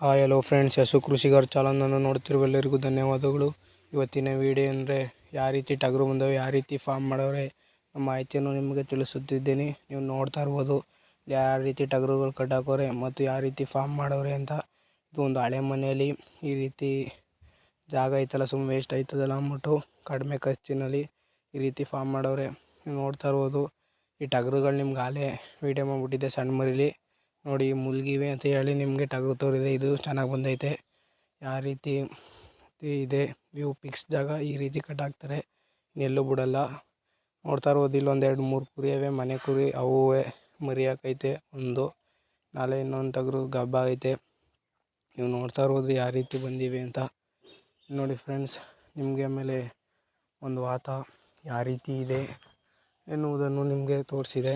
Hi hello friends Yashu Krishigar ಚಾಲನನ್ನು ನೋಡ್ತಿರುವ ಎಲ್ಲರಿಗೂ ಧನ್ಯವಾದಗಳು. ಇವತ್ತಿನ ವಿಡಿಯೋ ಅಂದರೆ ಯಾವ ರೀತಿ ಟಗರು ಬಂದವೆ, ಯಾವ ರೀತಿ ಫಾರ್ಮ್ ಮಾಡವ್ರೆ ನಮ್ಮ ಮಾಹಿತಿಯನ್ನು ನಿಮಗೆ ತಿಳಿಸುತ್ತಿದ್ದೀನಿ. ನೀವು ನೋಡ್ತಾ ಇರ್ಬೋದು ಯಾವ ರೀತಿ ಟಗರುಗಳು ಕಟ್ಟಾಕೋರೆ ಮತ್ತು ಯಾವ ರೀತಿ ಫಾರ್ಮ್ ಮಾಡವ್ರೆ ಅಂತ. ಇದು ಒಂದು ಹಳೆ ಮನೆಯಲ್ಲಿ ಈ ರೀತಿ ಜಾಗ ಐತಲ್ಲ ಸುಮ್ಮನೆ ವೇಸ್ಟ್ ಆಯ್ತದಲ್ಲ ಅಂದ್ಬಿಟ್ಟು ಕಡಿಮೆ ಖರ್ಚಿನಲ್ಲಿ ಈ ರೀತಿ ಫಾರ್ಮ್ ಮಾಡವ್ರೆ. ನೀವು ನೋಡ್ತಾ ಇರ್ಬೋದು ಈ ಟಗರುಗಳು ನಿಮ್ಗೆ ಆಲೇ ವೀಡಿಯೋ ಮಾಡಿಬಿಟ್ಟಿದ್ದೆ ಸಣ್ಣ ಮರಿಲಿ. ನೋಡಿ ಮುಳುಗಿವೆ ಅಂತ ಹೇಳಿ ನಿಮಗೆ ಟಗರು ತೋರಿದೆ. ಇದು ಚೆನ್ನಾಗಿ ಬಂದೈತೆ. ಯಾವ ರೀತಿ ಇದೆ? ವ್ಯೂ ಪಿಕ್ಸ್ ಜಾಗ ಈ ರೀತಿ ಕಟ್ ಹಾಕ್ತಾರೆ. ಎಲ್ಲೂ ಬಿಡಲ್ಲ. ನೋಡ್ತಾ ಇರ್ಬೋದು ಇಲ್ಲೊಂದು ಎರಡು ಮೂರು ಕುರಿ ಅವೆ ಮನೆ ಕುರಿ ಅವು ಮರಿ ಹಾಕೈತೆ ಒಂದು. ನಾಳೆ ಇನ್ನೊಂದು ಟಗರು ಗಬ್ಬ ಐತೆ. ನೀವು ನೋಡ್ತಾ ಇರ್ಬೋದು ಯಾವ ರೀತಿ ಬಂದಿವೆ ಅಂತ. ನೋಡಿ ಫ್ರೆಂಡ್ಸ್ ನಿಮಗೆ ಆಮೇಲೆ ಒಂದು ವಾತ ಯಾವ ರೀತಿ ಇದೆ ಎನ್ನುವುದನ್ನು ನಿಮಗೆ ತೋರಿಸಿದೆ.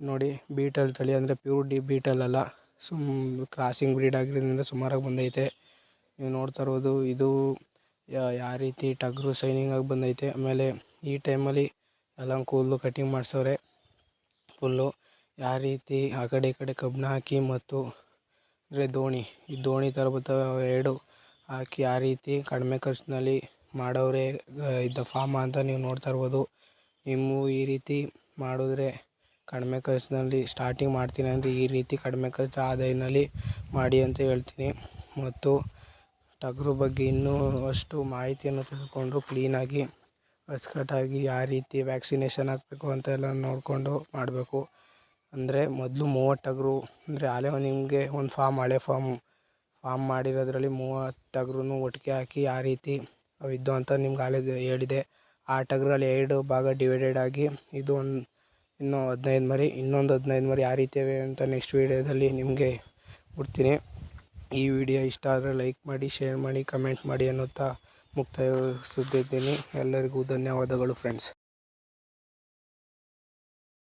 ನೋಡಿ ಬೀಟಲ್ ತಳಿ ಅಂದರೆ ಪ್ಯೂರ್ ಡಿ ಬೀಟಲ್ ಅಲ್ಲ. ಸುಮ್ ಕ್ರಾಸಿಂಗ್ ಬ್ರೀಡ್ ಆಗಿರೋದ್ರಿಂದ ಸುಮಾರಾಗಿ ಬಂದೈತೆ. ನೀವು ನೋಡ್ತಾ ಇರ್ಬೋದು ಇದು ಯಾವ ರೀತಿ ಟಗರು ಶೈನಿಂಗಾಗಿ ಬಂದೈತೆ. ಆಮೇಲೆ ಈ ಟೈಮಲ್ಲಿ ಎಲ್ಲ ಕೂದಲು ಕಟಿಂಗ್ ಮಾಡಿಸವ್ರೆ ಫುಲ್ಲು. ಯಾವ ರೀತಿ ಆ ಕಡೆ ಈ ಕಡೆ ಕಬ್ಬಿಣ ಹಾಕಿ ಮತ್ತು ಅಂದರೆ ದೋಣಿ, ಈ ದೋಣಿ ಥರ ಎರಡು ಹಾಕಿ ಆ ರೀತಿ ಕಡಿಮೆ ಖರ್ಚಿನಲ್ಲಿ ಮಾಡೋರೆ ಇದ್ದ ಫಾರ್ಮ ಅಂತ ನೀವು ನೋಡ್ತಾ ಇರ್ಬೋದು. ನಿಮ್ಮ ಈ ರೀತಿ ಮಾಡಿದ್ರೆ ಕಡಿಮೆ ಖರ್ಚಿನಲ್ಲಿ ಸ್ಟಾರ್ಟಿಂಗ್ ಮಾಡ್ತೀನಿ ಅಂದರೆ ಈ ರೀತಿ ಕಡಿಮೆ ಖರ್ಚು ಆದಾಯದಲ್ಲಿ ಮಾಡಿ ಅಂತ ಹೇಳ್ತೀನಿ. ಮತ್ತು ಟಗರು ಬಗ್ಗೆ ಇನ್ನೂ ಅಷ್ಟು ಮಾಹಿತಿಯನ್ನು ತಿಳ್ಕೊಂಡು ಕ್ಲೀನಾಗಿ ಅಚ್ಚುಕಟ್ಟಾಗಿ ಯಾವ ರೀತಿ ವ್ಯಾಕ್ಸಿನೇಷನ್ ಹಾಕಬೇಕು ಅಂತೆಲ್ಲ ನೋಡಿಕೊಂಡು ಮಾಡಬೇಕು. ಅಂದರೆ ಮೊದಲು ಮೂವತ್ತು ಟಗರು, ಅಂದರೆ ಆಲೆ ನಿಮಗೆ ಒಂದು ಫಾರ್ಮ್ ಹಳೆ ಫಾರ್ಮ್ ಫಾರ್ಮ್ ಮಾಡಿರೋದ್ರಲ್ಲಿ ಮೂವತ್ತು ಟಗರನ್ನು ಒಟ್ಟಿಗೆ ಹಾಕಿ ಯಾವ ರೀತಿ ಅವಿದ್ದು ಅಂತ ನಿಮ್ಗೆ ಆಗಲೇ ಹೇಳಿದೆ. ಆ ಟಗರಲ್ಲಿ ಎರಡು ಭಾಗ ಡಿವೈಡೆಡ್ ಆಗಿ ಇದು ಒಂದು ಇನ್ನೂ ಹದಿನೈದು ಮರಿ, ಇನ್ನೊಂದು ಹದಿನೈದು ಮರಿ ಆ ರೀತಿ ಅಂತ ನೆಕ್ಸ್ಟ್ ವೀಡಿಯೋದಲ್ಲಿ ನಿಮಗೆ ಕೊಡ್ತೀನಿ. ಈ ವಿಡಿಯೋ ಇಷ್ಟ ಆದರೆ ಲೈಕ್ ಮಾಡಿ ಶೇರ್ ಮಾಡಿ ಕಮೆಂಟ್ ಮಾಡಿ ಅನ್ನುತ್ತಾ ಮುಕ್ತಾಯಗೊಳಿಸುತ್ತಿದ್ದೀನಿ ಎಲ್ಲರಿಗೂ ಧನ್ಯವಾದಗಳು ಫ್ರೆಂಡ್ಸ್